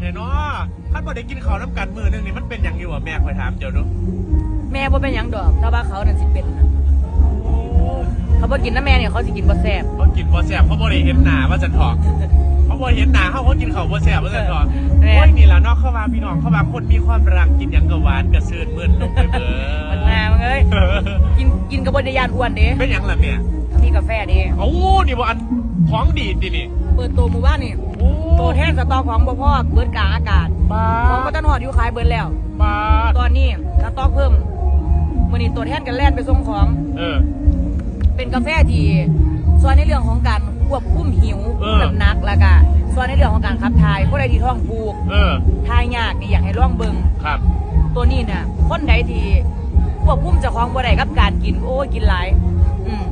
เถอะเนาะขั้นบ่ได้กินข้าวน้ำกันมือหนึงนี่มันเป็นอย่างอยู่อะแม่คอยถามเจ้าดูแม่บ่เป็นหยังดอกแต่ว่าเขานั่นสิเป็นน่ะเขาบ่กินน้ำแม่เนี่ยเขาสิกินบ่แซ่บเขากินบ่แซ่บเขาบ่ได้เห็นหน้าว่าจะถอกเขาบ่เห็นหน้าเขาเขากินข้าวบ่แซ่บว่าจะถอกแม่โอ้ยนี่ล่ะเนาะเข้ามาพี่น้องเข้ามาคนมีความรักกินหยังก็หวานกระซื่นมื่นลงไปเบิดมันงามึงเอ้ยกินกินกับบริยานอ้วนเด้เป็นหยังล่ะแม่ นี่กาแฟเด้โอ้นี่บ่อันของดีดินี่เปิดตัวหมู่บ้านนี่ โอ้ ตัวแทนสต็อกของบ่พ่อเบิดกลางอากาศบ้าของบ่ทันฮอดอยู่ขายเบิดแล้วบ้าตอนนี้สต็อกเพิ่มมื้อนี้ตัวแทนกันแล่นไปส่งของ เออ เป็นกาแฟที่ส่วนในเรื่องของการควบคุมหิวเออ น้ำหนักแล้วก็ส่วนในเรื่องของการขับถ่ายผู้ใดที่ท้องผูกเออ ทายยากนี่อยากให้ลองเบิ่งครับ ตัวนี้น่ะคนใดที่ควบคุมเจ้าของบ่ได้กับการกินโอ้ยกินหลาย อืม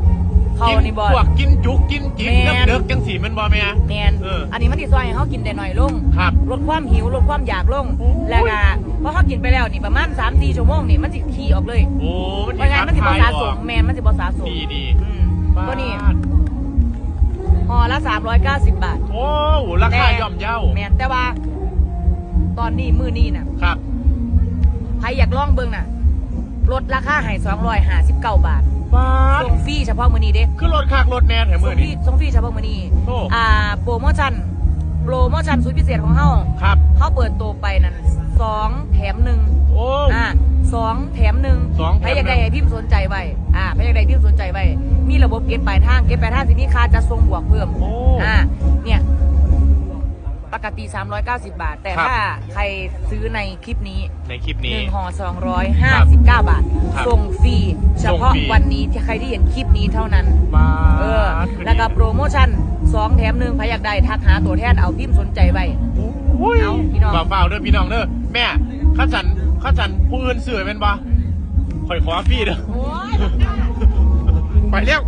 เขานี่บ่พวกกินจุกกิน จิกแม่นน้ำเด็กจังสีมันบ่แม่ แมนเอออัอันนี้มันที่ซอยให้เขากินได้หน่อยลงครับลดความหิวลดความอยากลงโอ้ยแล้วก็พอเขากินไปแล้วนี่ประมาณ3 4ชั่วโมงนี่มันสิขี่ออกเลยโอ้มันเพราะงั้นมันสิบ่สะสมแมนมันสิบ่สะสมดีดีอืมตัวนี้ห่อละ 390 บาท โอ้ราคาย่อมเยาแมนแต่ว่า ตอนนี้มื้อนี้น่ะ ครับใครอยากลองเบิ่งน่ะ ลดราคาให้259 บาทบ้าส่งฟรีเฉพาะมื้อนี้เด้คือรถคากรถแน่แถมมืส่องฟรีนี่ส่งฟรีเฉพาะมื้อนี้โอ้ อ่าโปรโมชั่นโปรโมชั่นสุดพิเศษของเฮาครับเขาเปิดตัวไปนั่นสองแถมหนึ่งโอ้ อ่าสองแถมหนึ่งสองแถมหนึ่ง ใครอยากได้ให้พิมพ์สนใจไว้อ่าใครอยากได้พิมพ์สนใจไว้มีระบบเก็บปลายทางเก็บปลายทางสิมีค่าจะส่งบวกเพิ่มโอ้อ่าเนี่ยป กติ 390 บาท แต่ครับ ถ้าใครซื้อในคลิปนี้ในคลิปหนี้นึ่งห่อ259 บาท ครับส่งฟรีเฉพาะส่งฟรี วันนี้ที่ใครที่เห็นคลิปนี้เท่านั้นบ้าเออ แล้วก็โปรโมชั่นสองแถมหนึ่งใครอยากได้ทักหาตัวแทนเอาพิมพ์สนใจไว้โอ้ยเอาพี่น้อง เปล่าๆเด้อพี่น้องเด้อแม่ข้าสันข้าสันผู้อื่นสื่อเป็นบ่ข่อยขอพี่เด้อ โอ้ย ไปเร็ว